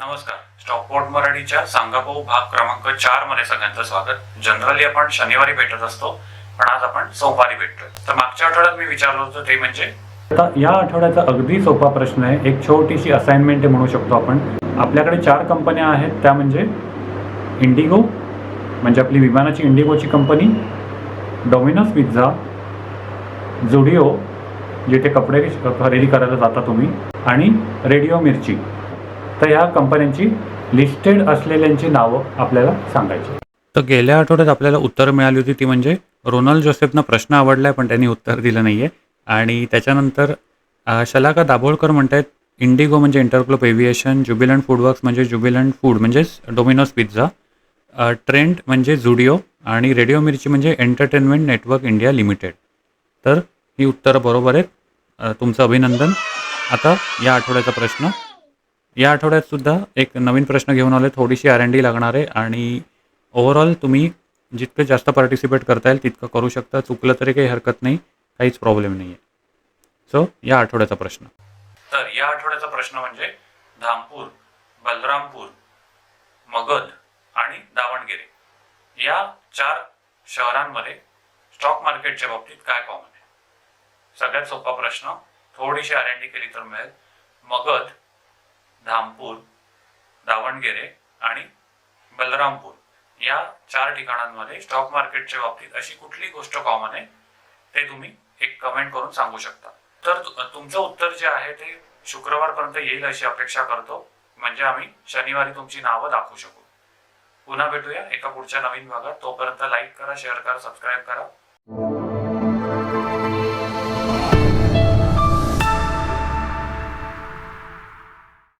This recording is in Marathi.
नमस्कार. स्टॉकपोर्ट मराठीच्या सांगाभाऊ भाग क्रमांक चारमध्ये सगळ्यांचं स्वागत. जनरली आपण शनिवारी भेटत असतो पण आज आपण सोमवारी भेटतोय. तर मागच्या आठवड्यात मी विचारलं होतं ते म्हणजे? आता या आठवड्याचा अगदी सोपा प्रश्न आहे. एक छोटीशी असाइनमेंट आहे म्हणू शकतो आपण. आपल्याकडे चार कंपन्या आहेत. त्या म्हणजे इंडिगो म्हणजे आपली विमानाची इंडिगोची कंपनी डॉमिनोज पिझ्झा झुडिओ जिथे कपडे खरेदी करायला जाता तुम्ही आणि रेडिओ मिरची. तर या कंपन्यांची लिस्टेड असलेल्यांची नावं आपल्याला सांगायची. तर गेल्या आठवड्यात आपल्याला उत्तर मिळाली होती ती म्हणजे रोनल जोसेफनं प्रश्न आवडलाय पण त्यांनी उत्तर दिलं नाही आहे आणि त्याच्यानंतर शलाका दाभोळकर म्हणतायत इंडिगो म्हणजे इंटरग्लोब एव्हिएशन जुबिलंट फूडवर्क्स म्हणजे जुबिलंट फूड म्हणजेच डोमिनोज पिझ्झा ट्रेंड म्हणजे झुडिओ आणि रेडिओ मिरची म्हणजे एंटरटेनमेंट नेटवर्क इंडिया लिमिटेड तर ही उत्तरं बरोबर आहेत. तुमचं अभिनंदन. आता या आठवड्याचा प्रश्न या आठवड्यात सुद्धा एक नवीन प्रश्न घेऊन आले थोडीशी आर एन डी लागणार आहे आणि ओव्हरऑल तुम्ही जितकं जास्त पार्टिसिपेट करता येईल तितकं करू शकता. चुकलं तरी काही हरकत नाही काहीच प्रॉब्लेम नाही आहे सो या आठवड्याचा प्रश्न. तर या आठवड्याचा प्रश्न म्हणजे धामपूर बलरामपूर मगध आणि दावणगिरी या चार शहरांमध्ये स्टॉक मार्केटच्या बाबतीत काय कॉमन आहे? सगळ्यात सोपा प्रश्न थोडीशी आर एन डी केली तर मिळेल. मगध धामपूर दावणगेरे आणि बलरामपूर या चार ठिकाणांमध्ये स्टॉक मार्केटच्या बाबतीत अशी कुठली गोष्ट कॉमन आहे ते तुम्ही एक कमेंट करून सांगू शकता. तर तुमचं उत्तर जे आहे ते शुक्रवारपर्यंत येईल अशी अपेक्षा करतो. म्हणजे आम्ही शनिवारी तुमची नावं दाखवू शकू. पुन्हा भेटूया एका पुढच्या नवीन भागात. तोपर्यंत लाईक करा शेअर करा सबस्क्राईब करा.